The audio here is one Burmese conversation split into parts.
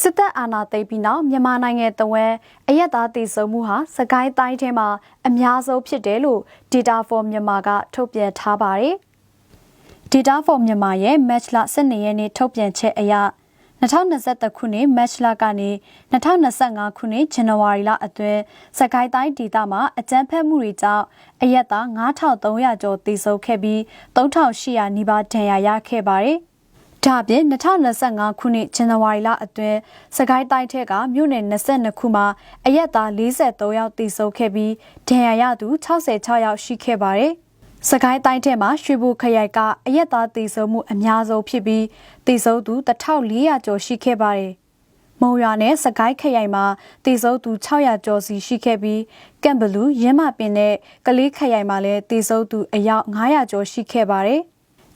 စစ်တပ်အာဏာသိမ်းပြီးနောက်မြန်မာနိုင်ငံတဝန်းအရက်သားတည်ဆုံမှုဟာစကိုင်းတိုင်းထဲမှာအများဆုံးဖြစ်တယ်လို့ Data for Myanmar ကထုတ်ပြန်ထားပါတယ်။ Data for Myanmar ရဲ့ Match လ12ရက်နေ့ထုတ်ပြန်ချက်အရ2023ခုနှစ် Match လကနေ2025ခုနှစ်ဇန်နဝါရီလအတွင်းစကိုင်းတိုင်းဒေသမှာအကြမ်းဖက်မှုတွေကြောင့်အရက်သား9300ကျော်တည်ဆုံခဲ့ပြီး3800နီးပါးဒဏ်ရာရခဲ့ပါတယ်။ ဒါ့အပြင်2025ခုနှစ်ဇန်နဝါရီလအတွင်းစကိုင်းတိုင်းထက်ကမြို့နယ်22ခုမှာအရက်သား43ယောက်တိစုခဲ့ပြီးဒဏ်ရာရသူ66ယောက်ရှိခဲ့ပါတယ်။စကိုင်းတိုင်းထဲမှာရွှေဘိုခရိုင်ကအရက်သားတိစုမှုအများဆုံးဖြစ်ပြီးတိစုသူ1400ကျော်ရှိခဲ့ပါတယ်။မုံရွာနဲ့စကိုင်းခရိုင်မှာတည်ဆုံသူ600ကျော်စီရှိခဲ့ပြီးကမ်ဘလူးရင်းမပင်နဲ့ကလေးခရိုင်မှာလည်းတည်ဆုံသူအယောက်900ကျော်ရှိခဲ့ပါတယ်။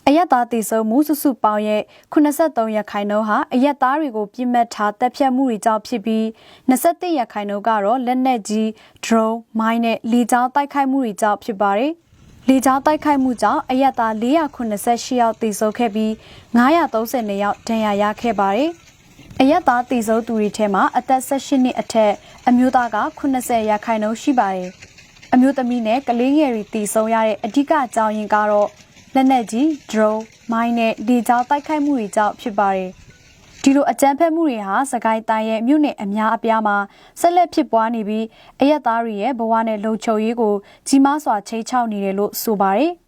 အယက်သားတည်ဆုံမှုစုစုပေါင်းရဲ့83ရခိုင်နှုန်းဟာအယက်သားတွေကိုပြစ်မှတ်ထားတပ်ဖြတ်မှုတွေကြောင့်ဖြစ်ပြီး21ရခိုင်နှုန်းကတော့လက်နက်ကြီး drone မိုင်းနဲ့လေကြောင်းတိုက်ခိုက်မှုတွေကြောင့်ဖြစ်ပါတယ်။လေကြောင်းတိုက်ခိုက်မှုကြောင့်အယက်သား488ယောက်တည်ဆုံခဲ့ပြီး932ယောက်ဒဏ်ရာရခဲ့ပါတယ်။အယက်သားတည်ဆုံသူတွေထဲမှာအသက်18နှစ်အထက်အမျိုးသားက80ရာခိုင်နှုန်းရှိပါတယ်။အမျိုးသမီးနဲ့ကလေးငယ်တွေတည်ဆုံရတဲ့အဓိကအကြောင်းရင်းကတော့ လက်နက်ကြီး drone မိုင်းနဲ့လေကြောင်းတိုက်ခိုက်မှုတွေကြောင့်ဖြစ်ပါတယ်။ဒီလိုအကြမ်းဖက်မှုတွေဟာစကိုင်းတိုင်းရဲ့မြို့နယ်အများအပြားမှာဆက်လက်ဖြစ်ပွားနေပြီးအရက်သားတွေရဲ့ဘဝနဲ့လုံခြုံရေးကိုကြီးမားစွာချိန်ချောက်နေတယ်လို့ဆိုပါတယ်။